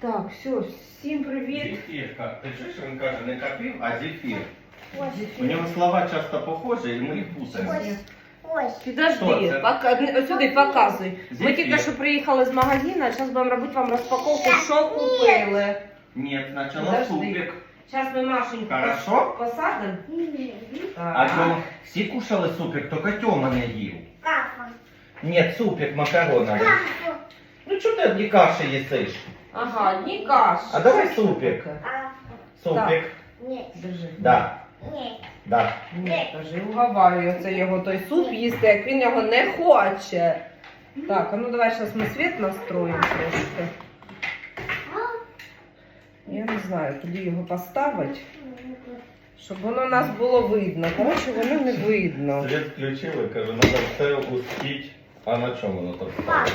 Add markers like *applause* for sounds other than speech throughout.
Так, все, всім привіт. Зефірка. Ти чуєш, він каже не капів, а зефір. У Зефір. нього слова часто похожі, і ми їх путаємо. Ось. Ось. Що Підожди, це? пока, ось сюди показуй. Ми Зефір. тільки що приїхали з магазину, а зараз будемо робити вам розпаковку, що купили. Ні, спочатку Подожди. супик. Зараз ми Машеньку Хорошо. посадимо. А то всі кушали супик, тільки Тьома не їв. Кафа. Ні, супик макароновий. Кафа. Ну чого ти одні каші їсиш? Ага, не каші. А давай супик. Кафа. Супик. Ні. Держи. Да, Ні. да. Ні, кажи, уговарюю, це його той суп їсти, як він його не хоче. Так, а ну давай зараз ми світ настроїмо трошки. Я не знаю, куди його поставити, щоб воно нас було видно. Коротше, воно не видно. Світ включили, кажу, треба все успіть. А на чому воно так стало? Папа.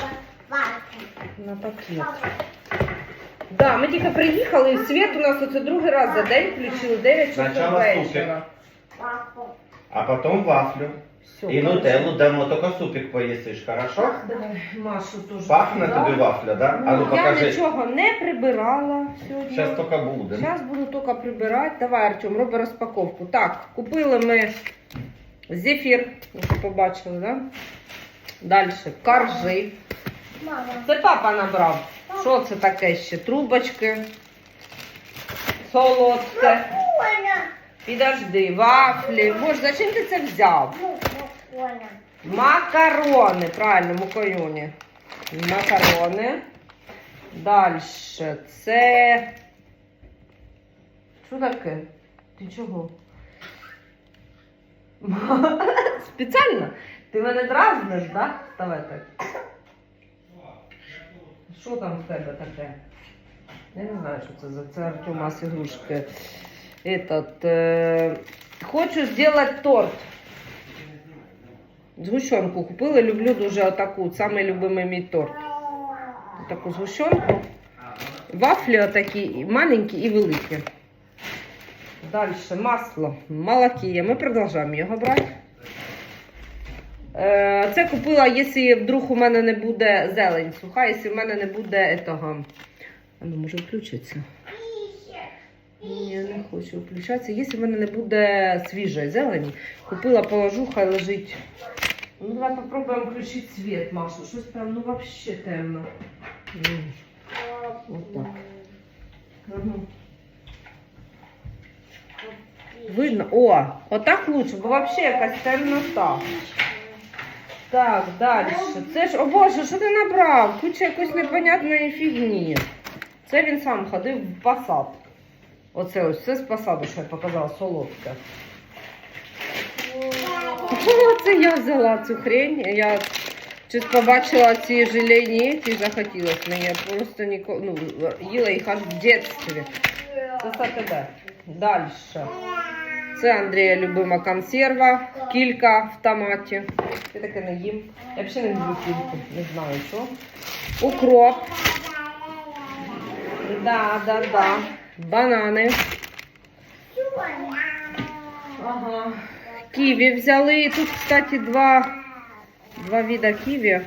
Папа. На пакет. Папа. Да, ми тільки приїхали, і світ у нас оце другий раз за день включили 9 часов Спочатку вечора. А потім вафлю. Все, І нутеллу дамо, тільки супик поїсиш, хорошо? Давай Машу теж. Пахне сюди. тобі вафля, да? А ну Ну, я покажи. нічого не прибирала сьогодні. Зараз тільки буде. Зараз буду тільки прибирати. Давай, Артем, роби розпаковку. Так, купили ми зефір, ви побачили, да? Далі коржи. Мама. Це папа набрав. Що це таке ще? Трубочки. Солодке. Підожди, вафлі. Боже, зачем ти це взяв? Ну, Макарони, правильно, макарони. Макарони. Далі. Це. Що таке? Ти чого? *laughs* Спеціально? Ти мене дразниш, так? Да? Ставай так. Що там в тебе таке? Я не знаю, що це за це Артема з ігрушки. Этот, е... Хочу зробити торт. Згущенку купили, люблю дуже отаку, самий любимий мій торт. Таку згущенку. Вафлі отакі, маленькі і великі. Далі масло, молокія. Ми продовжуємо його брати. Е, Це купила, якщо вдруг у мене не буде зелень суха, якщо в мене не буде того. А ну, може включиться. Ні, я не хочу включатися. Якщо в мене не буде свіжої зелені, купила, положу, хай лежить. Ну, давай попробуємо включити світ, Маша. Щось прям, ну, вообще темно. Вот так. Угу. Видно? О, отак лучше, бо вообще якась темнота. Так, далі. Це ж, о Боже, що ти набрав? Куча якоїсь непонятної фігні. Це він сам ходив в посад. Оце ось це з посаду, що я показала, солодке. Це я взяла цю хрень. Я щось побачила ці желейні ті захотілось мені. Я просто ніколи ну, їла їх аж в дитинстві. Це сатиде. Далі. Це Андрія любима консерва, кілька в томаті. Я таке не їм. Я взагалі не люблю кільку, не знаю що. Укроп. Да, да, да. Банани. Ага. Ківі взяли. Тут, кстати, два, два вида ківі.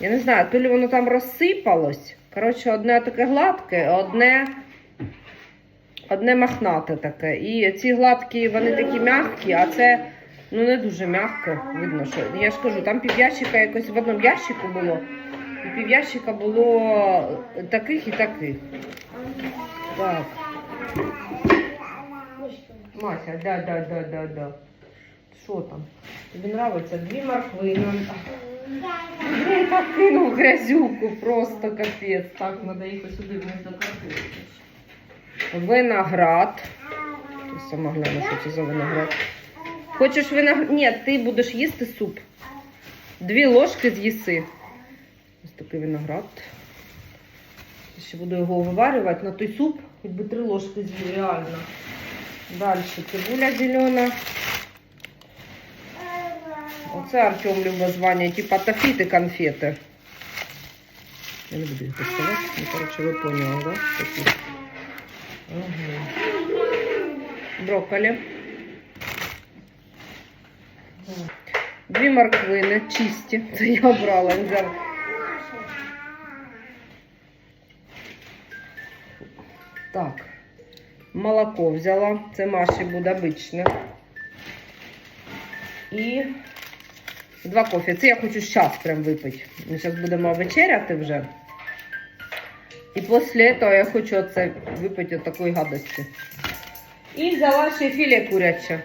Я не знаю, то ли воно там розсипалось. Коротше, одне таке гладке, а одне, одне махнате таке. І ці гладкі, вони такі м'які, а це ну не дуже м'яко. Видно, що. Я ж кажу, там пів'ящика якось в одному ящику було. І пів'ящика було таких і таких. Так. Мася, да, да, да, да, да. Що там? Тобі нравиться? Дві морквини. Він так кинув грязюку, просто капець. Так, треба їх сюди вниз картошки. Виноград. Ти сама гляну, що це за виноград. Хочеш виноград? Ні, ти будеш їсти суп. Дві ложки з'їси. Ось такий виноград. Я ще буду його виварювати на той суп, хоч би три ложки з'їв, реально. Далі цибуля зелена. Оце Артем любить звання, типа тафіти конфети. Я не буду їх доставати. Ну, коротше, ви поняли, да? Такі. Ага. Брокколі. Дві морквини чисті. *laughs* Це я брала. він. Так. Молоко взяла. Це Маші буде обичне. І два кофе. Це я хочу зараз прям випити. Ми зараз будемо вечеряти вже. І після цього я хочу оце випити от такої гадості. І взяла ще філе куряче.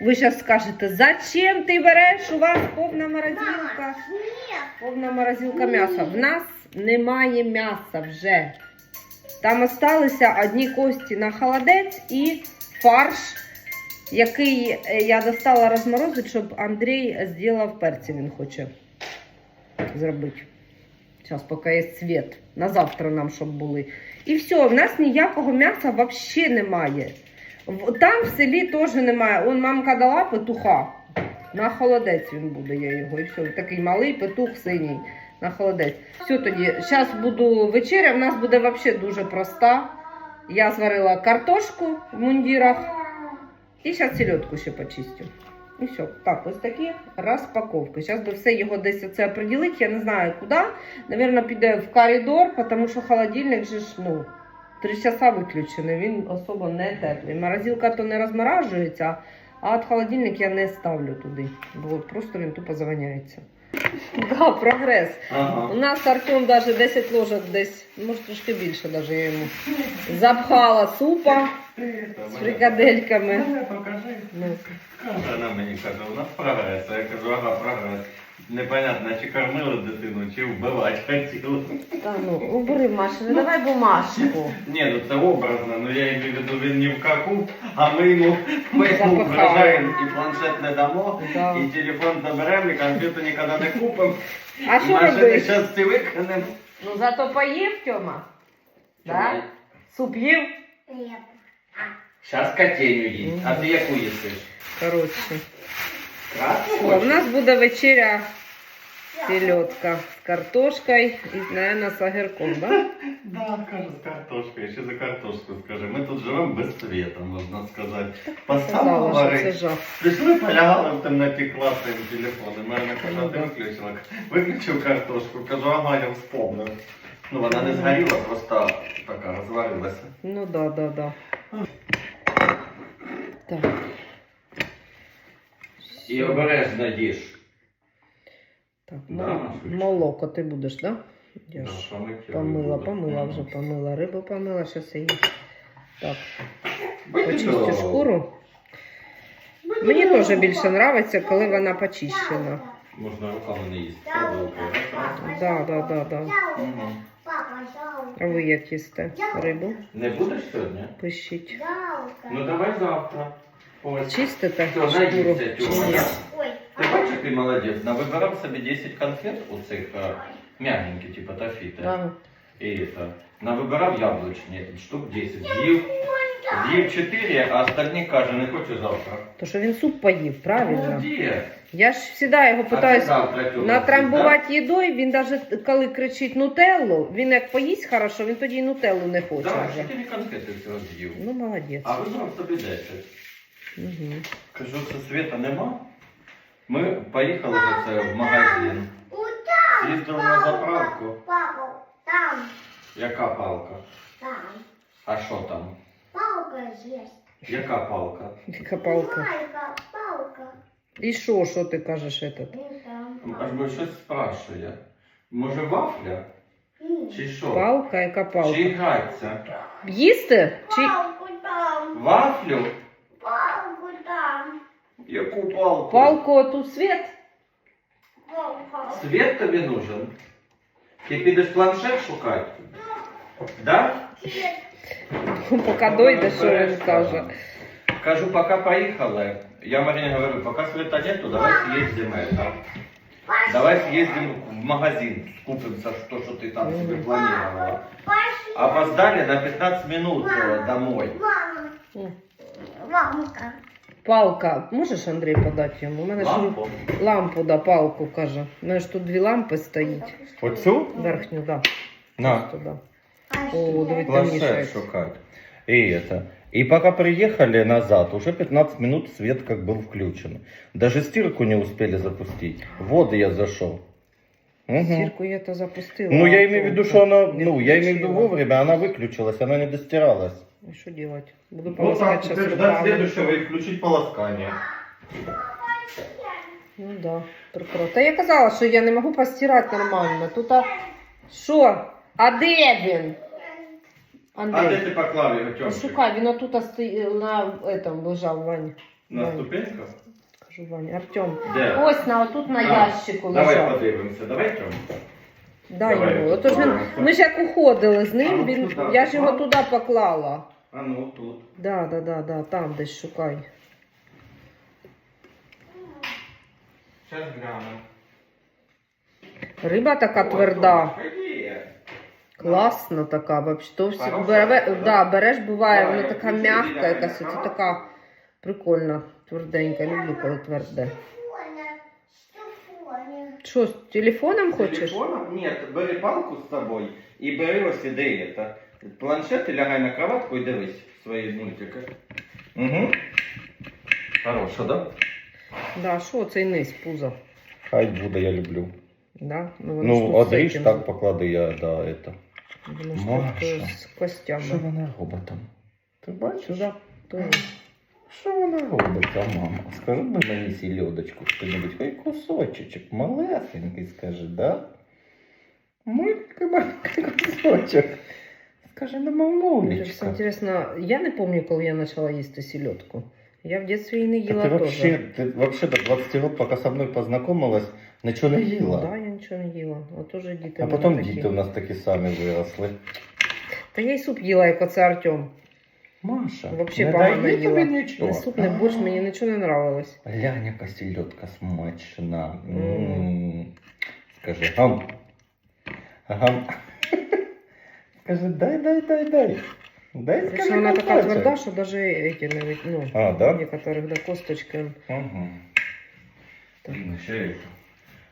Ви зараз скажете, зачем ти береш? У вас повна морозилка. Повна морозилка м'яса. В нас немає м'яса вже. Там залишилися одні кості на холодець і фарш, який е, я достала розморозити, щоб Андрій зробив перці, він хоче зробити. Зараз, поки є світ. На завтра нам щоб були. І все, в нас ніякого м'яса взагалі немає. Там в селі теж немає. Он мамка дала петуха. На холодець він буде, я його. І все. Такий малий петух синій на холодець. Все тоді, зараз буду вечеря. В нас буде взагалі дуже проста. Я зварила картошку в мундірах і зараз селедку ще почистю. І все. Так, ось такі розпаковки. Зараз би все його десь оце оприділити. Я не знаю куди. Навірно, піде в коридор, тому що холодильник же ж, ну, три часа виключений, він особо не теплий. Морозилка то не розморажується, а от холодильник я не ставлю туди, бо просто він тупо заваняється. *laughs* Да, прогрес. У нас Артем навіть 10 ложок десь, може трошки більше навіть я йому запхала супа з фрикадельками. Покажи. Ну, Каже, вона мені каже, у нас прогрес. А я кажу, ага, прогрес. Непонятно, чи кормили дитину, чи вбивати хотіли. Та ну, убери, Маша, не давай бумажку. Ні, ну це образно, ну я имею в виду, він не в каку, а ми йому, ми йому Запихали. вражаємо і планшет не дамо, Да. і телефон заберемо, і конфету ніколи не купимо. А що робити? зараз ці викинемо. Ну зато поїв Тьома. Да? Суп їв? Нет. Зараз котеню їсть, а ти яку їсиш? Коротше. Красну у нас буде вечеря селедка з картошкою і, наверное, з огірком, да? *laughs* Да, каже, з картошкою, ще за картошку скажи. Ми тут живемо без світу, можна сказати. Що це жах. Прийшли, полягали в темноті клацаємо телефони. Мене каже, Ну, ти виключила. Виключив картошку, кажу, ага, я вспомнив. Ну вона не згоріла, просто така розварилася. Ну да, да, да. Так. І обережно їж. Так, Да, мол- молоко ти будеш, да? Я ж помила, помила вже, помила рибу, помила, зараз її. Так, почистю шкуру. Мені теж більше подобається, коли вона почищена. Можна руками не їсти. Папа, вилкою. Да, да, да, да. Мгм. Папа, жалко. А ви як їсте рибу? Не будеш сьогодні? Пишіть. Жалко. Ну давай завтра. Ось. так. Все, шкуру наїсться, чи ні? Ой. Ти бачиш, ти молодець? Навибирав собі 10 конфет у цих а, м'ягенькі, типу тафіти. Ага. І это, навибирав яблучні, штук 10. З'їв, з'їв 4, а остальні каже, не хочу завтра. То що він суп поїв, правильно? Молодець. Я ж завжди його питаюся натрамбувати їдою. Він навіть коли кричить нутеллу, він як поїсть хорошо, він тоді й нутеллу не хоче Да, вже. 4 конфети всього з'їв. Ну, молодець. А вибрав собі 10. Угу. Кажу, що світа нема. Ми поїхали за це в магазин. Їздили на заправку. Папа, там, Яка палка? там. А що там? Палка есть. Яка палка? Яка палка. Майка, палка. І що, що ти кажеш этот? Ну, там. Аж би щось спрашує. Може вафля? М. Чи що? Палка, яка Чи палка? гаться? Їсти? Чи Палку там. Вафлю? Палку там. Яку палку? палку тут світ? Палка. Світ тобі нужен? Ти підеш планшет шукати? Да? Нет. *laughs* Поки дойде, що він каже. Кажу, поки поїхали. Я Марине говорю, пока света нету, давай съездим это. Давай съездим в магазин, купимся то, что ты там себе планировала. Пошли. Опоздали на 15 минут э, домой. Мама. М. Мамка. Палка. Можеш Андрій подати йому? У мене ж Лампу? лампу, да, палку каже. У мене ж тут дві лампи стоїть. Оцю? Верхню, да. На. Просто, да. Пошли. О, дивіться, Планшет мішається. шукать. И это. И пока приехали назад, уже 15 минут свет как был включен. Даже стирку не успели запустить. В воду я зашел. Угу. Стирку я то запустила. Ну, а я имею в то виду, что она, не ну, я имею в виду включила. вовремя, она выключилась, она не достиралась. Ну, что делать? Буду Вот так, полоскать сейчас теперь ждать руками. следующего и включить полоскание. Ну да, прикро. Та я казала, що я не можу постирати нормально. Тут а... Що? А де він? А де Андрій, ти поклав його, Тьомчик? шукай, він отут стоїть на этом лежав, Вань. На ступеньках? Кажу, Вань, Артем. Де? Ось на отут на А, ящику Давай лежав. подивимося, давай, Тьом. Дай давай. його. Отож він, ми ж як уходили з А, ним, ну, він, туди я ж його туди поклала. А ну, тут. Да, да, да, да, там десь шукай. Сейчас гляну. Риба така тверда. Є. Класна така, вообще. То всі Хороша бере, да? да, береш, буває, Да, вона я така включу, м'яка я якась, оце така прикольна, тверденька. Люблю, коли тверде. Що, з телефоном хочеш? Телефоном? Нет, бери палку з собою і бери ось іди це. Планшет і лягай на кроватку і дивись свої мультики. Угу. Хорошо, да? Да, що цей низ, пузо? Хай буде, я люблю. Да? Ну, воно ж Ну, тут одріж з так поклади я, да, это. Маша. е, з костями. Що вона робить там? Ти бачиш? Да. Що вона робить, а мама? Скажи би мені сільодочку що-небудь, хай кусочечок, малесенький, скажи, да? Маленький, маленький кусочок. Скажи просто мамулечка. Інтересно, я не пам'ятаю, коли я почала їсти сільотку. Я в дитинстві її не їла ти теж. вообще, ти вообще до 20 років, поки со мною познайомилась, нічого не їла. Да, я нічого не їла. А теж діти. А потім такі. діти у нас такі самі виросли. Та я й суп їла, як оце Артем. Маша, Вообще не погано дає їла. тобі нічого. Не суп, не борщ, мені нічого не нравилось. Глянь, яка сільотка смачна. М. Скажи гам. Гам. *laughs* Скажи, дай, дай, дай, дай. Дай, Що скажи, вона така кусочек. тверда, що навіть эти ну, А, да? некоторых до косточки. Угу. Так. Блін, ще,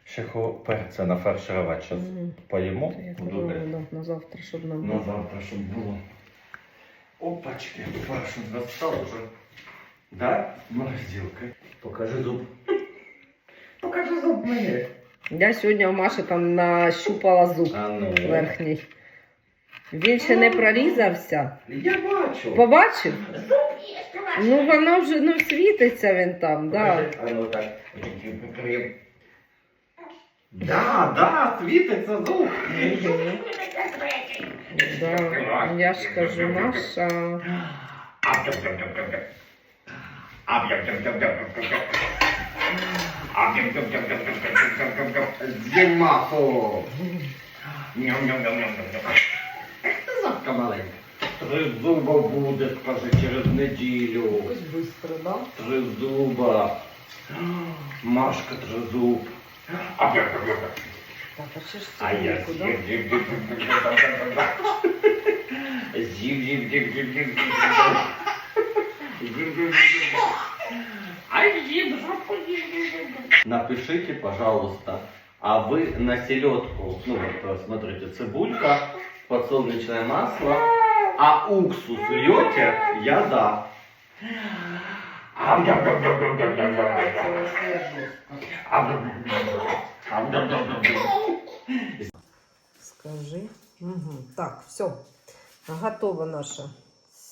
ще перця нафарширувати. Зараз Мгм. поїмо. Це як говорила, да, на завтра, щоб нам На завтра, щоб було. Опачки, фарш достал уже. Да? Морозилка. Покажи зуб. *laughs* Покажи зуб мені. Я сьогодні у Маші там нащупала зуб А ну. верхній. Він ще не прорізався. Я бачу. Побачив? Ну воно вже ну, світиться він там, да. А ну так. Да, да, світиться зуб. Да. Я ж кажу, Маша. З'їм. Завтра маленька. Три зуба буде, скажи, через неділю. Ось швидко, да? Три зуба. Машка три зуб. Так, а ще ж А я цибульку, да? з'їв, з'їв, з'їв, з'їв, з'їв, з'їв, з'їв, з'їв, з'їв, з'їв. З'їв, з'їв, з'їв. Ай, з'їв, жопу, з'їв, з'їв, з'їв. Напишите, пожалуйста, а вы на селедку, ну вот смотрите, цибулька, подсолнечное масло, а уксус льете, я да. Скажи. Угу. Так, все. Готова наша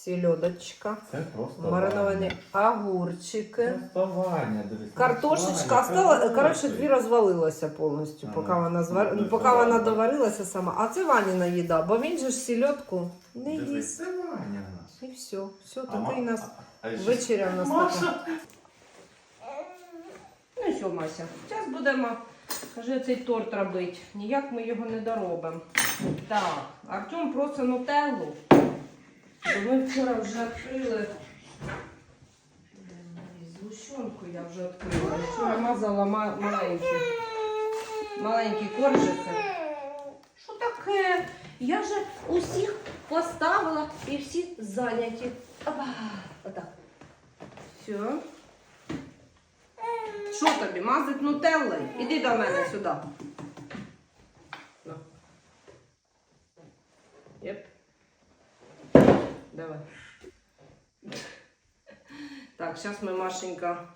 селедочка. Це просто Мариновані огурчики. Просто Ваня, дивись. Картошечка остала, коротше, дві розвалилася повністю, поки Ага. вона звар... Ну, ну, поки це вона доварилася сама. А це Ваніна їда, бо він же ж сільотку не їсть. Це Ваня наш. І все. Все, такий у нас вечеря в нас Маша. Ну що, Мася, зараз будемо, каже, цей торт робити. Ніяк ми його не доробимо. Так, Артем просить нутеллу. Бо ми вчора вже відкрили. Згущенку я вже відкрила. Вчора мазала ма- маленькі, маленькі коржики. Що таке? Я же усіх поставила і всі зайняті. Опа, отак. Все. Що тобі, мазать нутеллою? Іди до мене сюди. Давай. Так, сейчас мы, Машенька,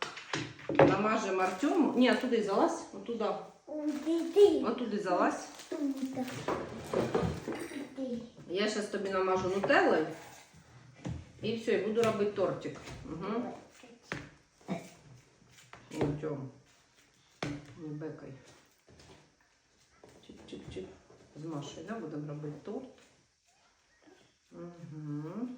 намажем Артему. Не, оттуда и залазь. Вот туда. Вот и залазь. Я сейчас тебе намажу нутеллой. И все, и буду робить тортик. Угу. Вот, Тём. Не бекай. Чик-чик-чик. З Машей, да, будем робити торт. Угу.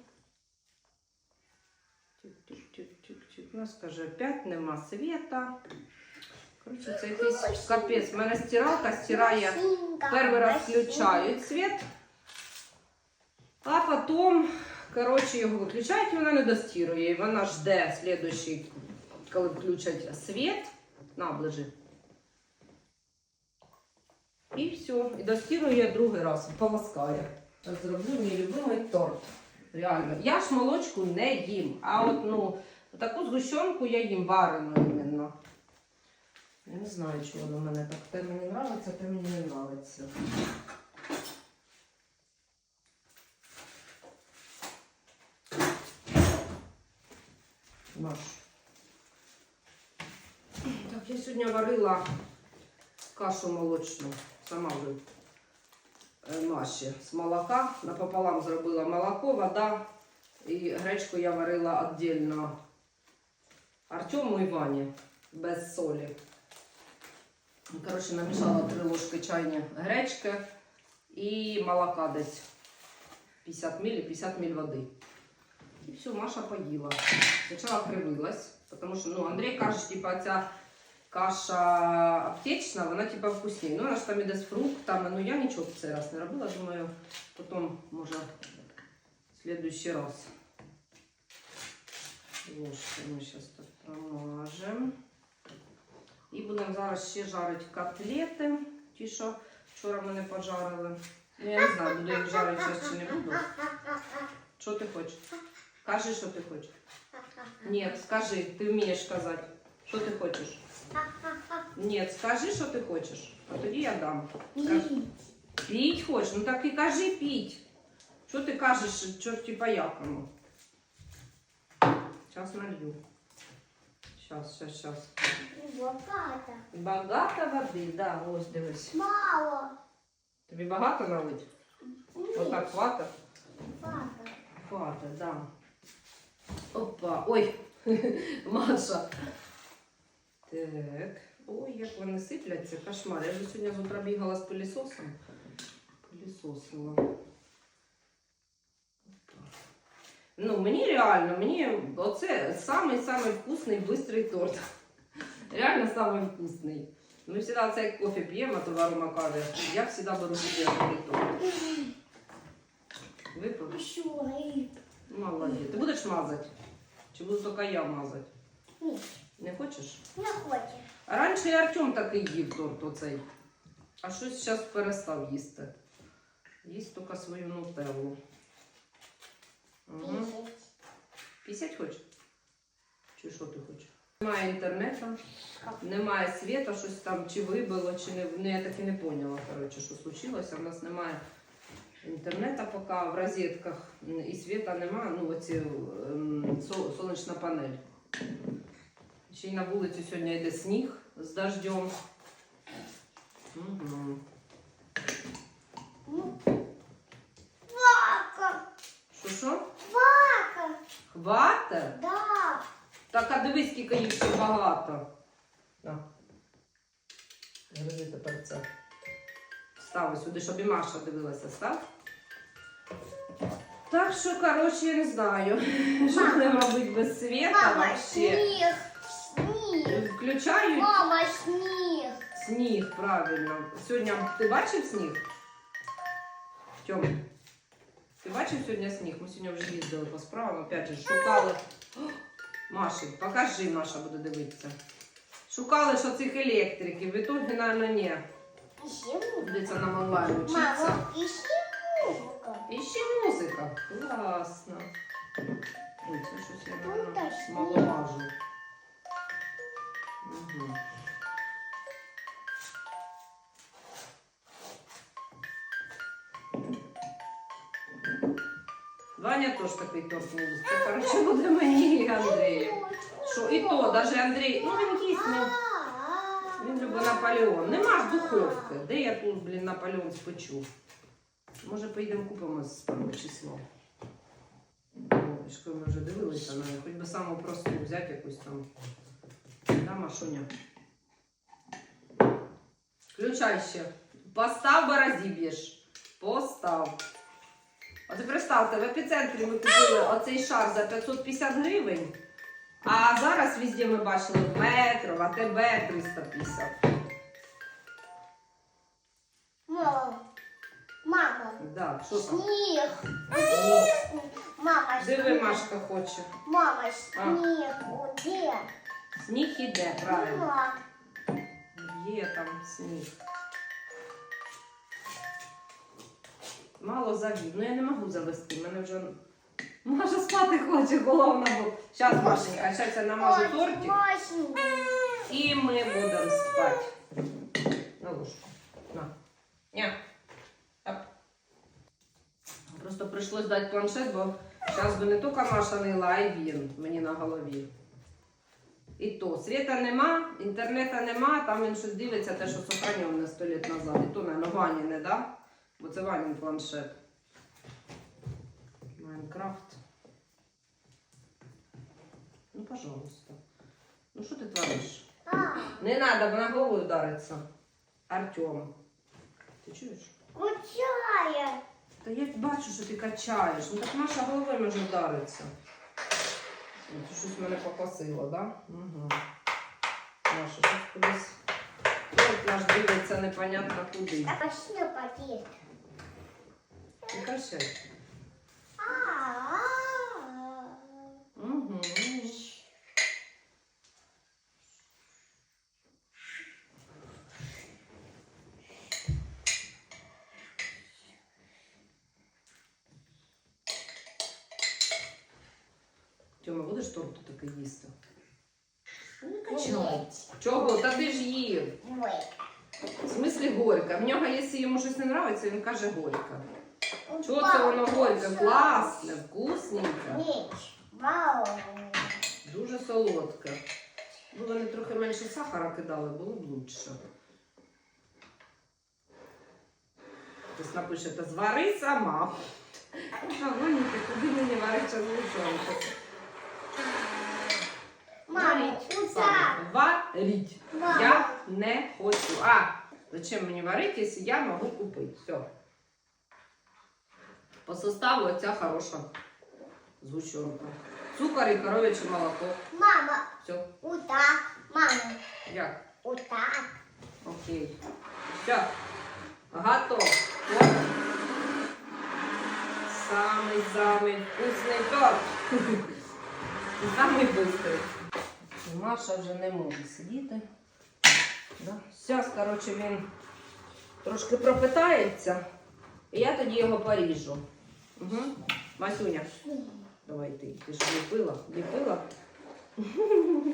Чик-чик-чик-чик-чик. У нас, каже, опять нема света. Коротше, це якийсь капець. У мене стиралка стирає. Перший раз включають світ, а потім, коротше, його виключають, і вона не достірує. І вона жде слідуючий, коли включать світ, на, оближи. І все. І достірує другий раз, полоскає. Зроблю мій любимий торт. Реально. Я ж молочку не їм. А от ну, таку згущенку я їм варену іменно. Я не знаю, чого воно мене так. Те мені подобається, те мені не подобається. Маш. Так, я сьогодні варила кашу молочну. Сама вже е, Маші з молока. Напополам зробила молоко, вода. І гречку я варила віддільно Артему і Вані без солі. Коротше, намішала 3 ложки чайні гречки і молока десь 50 мл, 50 мл води. І все, Маша поїла. Спочатку кривилась, тому що ну, Андрій каже, типа, ця каша аптечна, вона типа вкусніє. Ну, вона ж там іде з фруктами, ну я нічого в цей раз не робила, думаю, потім, може, в следующий раз. Ложкой ми зараз так промажемо. І будемо зараз ще жарити котлети, ті, що вчора ми не пожарили. Ну, я не знаю, буду їх жарити зараз чи не буду. Що ти хочеш? Кажи, що ти хочеш. Ні, скажи, ти вмієш сказати. Що ти хочеш? Ні, скажи, що ти хочеш. А тоді я дам. Скажи. Піть хочеш? Ну так і кажи піть. Що ти кажеш, чорті по якому? Зараз налью. Щас, щас, щас. Багато. Багато води, да, ось дивись. Мало. Тобі багато налить? Отак хватить? Багато. Хватить, да. Опа, ой, *laughs* Маша. Так. Ой, як вони сипляться, кошмар. Я ж сьогодні з утра бігала з пилісосом. Пилісосила. Ну, мені реально, мені оце самий-самий вкусний бистрий торт. Реально самий вкусний. Ми завжди це як кофе п'ємо, то варимо каві. Я завжди беру собі торт. Випив? Що? Молодець. Ти будеш мазати? Чи буду тільки я мазати? Не хочеш? не хоче. А раніше і Артем так і їв торт оцей. А щось зараз перестав їсти. Їсть тільки свою нутеллу. Угу. Пісять. Пісять хочеш? Чи що ти хочеш? Немає інтернету, немає світа, щось там чи вибило, чи не. Ну, я так і не поняла, коротше, що случилося. У нас немає інтернету поки в розетках і світа немає. Ну, оці сонячна панель. Ще й на вулиці сьогодні йде сніг з дождем. Угу. Ну. Вака. Що що? Вака. Хвата? Да. Так, а дивись, скільки їх ще багато. На. Гризи тепер це. Стави сюди, щоб і Маша дивилася, став. Так що, коротше, я не знаю, *laughs* що будемо робити без світа Мама, вообще. сніг. Включають Мама, сніг. сніг, правильно. Сьогодні ти бачив сніг? Тьом, ти бачив сьогодні сніг? Ми сьогодні вже їздили по справам, опять же, шукали. *gasps* О, Маші, покажи, Маша буде дивитися. Шукали що цих електриків, в ітогі, мабуть, ні. Придеться нам онлайн вчитися. Мама, іще музика. І ще музика. Класно. Ой, це щось я, Ну, важу. Угу. Ваня теж такий торт не їсть. Це, коротше, буде мені і Андрію. Що, і то, навіть Андрій, ну він їсть, ну, Він любить Наполеон. Нема ж духовки. Де я тут, блін, Наполеон спечу? Може, поїдемо купимо з першого числа. Що ми вже дивилися на. Хоч би саму просту взяти якусь там. Да, Машуня? Включай ще. Постав, бо розіб'єш. Постав. От і представте, в епіцентрі ми купили оцей шар за 550 гривень. А зараз везде ми бачили метро, АТБ 350. Мама. Мама. Да, що там? Снег. Мама, Диви. Машка хоче. Мама, снег. Где? Сніг іде, правильно. Є там сніг. Мало завів. Ну я не можу завести. Мене вже. Маша спати хоче, головна бо. Зараз, Машенька, зараз я намажу тортик і ми будемо спати. На ложку. На. Ня. Оп. Просто прийшлось дати планшет, бо зараз би не тільки Маша нила, а й він мені на голові. І то, світа нема, інтернету нема, там він щось дивиться, те, що сохранив на 100 літ назад. І то, наверное, Вані не да? Бо це Ванін планшет. Майнкрафт. Ну, пожалуйста. Ну, що ти твориш? Не надо, вона головою удариться. Артем. Ти чуєш? Кучая. Та я бачу, що ти качаєш. Ну так Маша головою може вдариться. Ну, Це щось мене покосило, да? Угу. Маша, щось кудись. Торт наш дивиться непонятно куди. А пошли папір. Не качай. А, Угу. Тьома, будеш торту таки їсти? Ну, Не качай. Чого? Та ти ж їв. Ой. В смислі горька. В нього, якщо йому щось не подобається, він каже горька. Чого це воно горьке? Класне, вкусненьке, Ніч. Вау. дуже солодке. Ну, вони трохи менше сахара кидали, було б лучше. Хтось напише, та звари сама. А гоніте, куди мені варить згущенку? Мама? Варіть. Мама. Я не хочу. А, зачем мені варити, якщо я можу купити? Все. По составу оця хороша згущенка. Цукор і коров'яче молоко. Мама, Все. отак. Мама, Як? отак. Окей. Все. Готов. От. Самий-самий вкусний торт. *laughs* Самий бистрий. Маша вже не може сидіти. Да? Зараз, коротше, він трошки пропитається. І я тоді його поріжу. Угу. Масюня, давай ти. Ти ж ліпила? Ліпила? *laughs*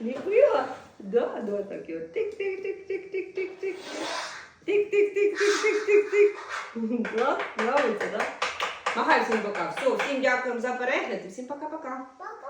Ліпила? Да, да, так от. Тик-тик-тик-тик-тик-тик-тик. Тик-тик-тик-тик-тик-тик-тик. Клас, нравиться, да? Махай всім пока. Все, всім дякуємо за перегляд і всім пока-пока. Пока-пока.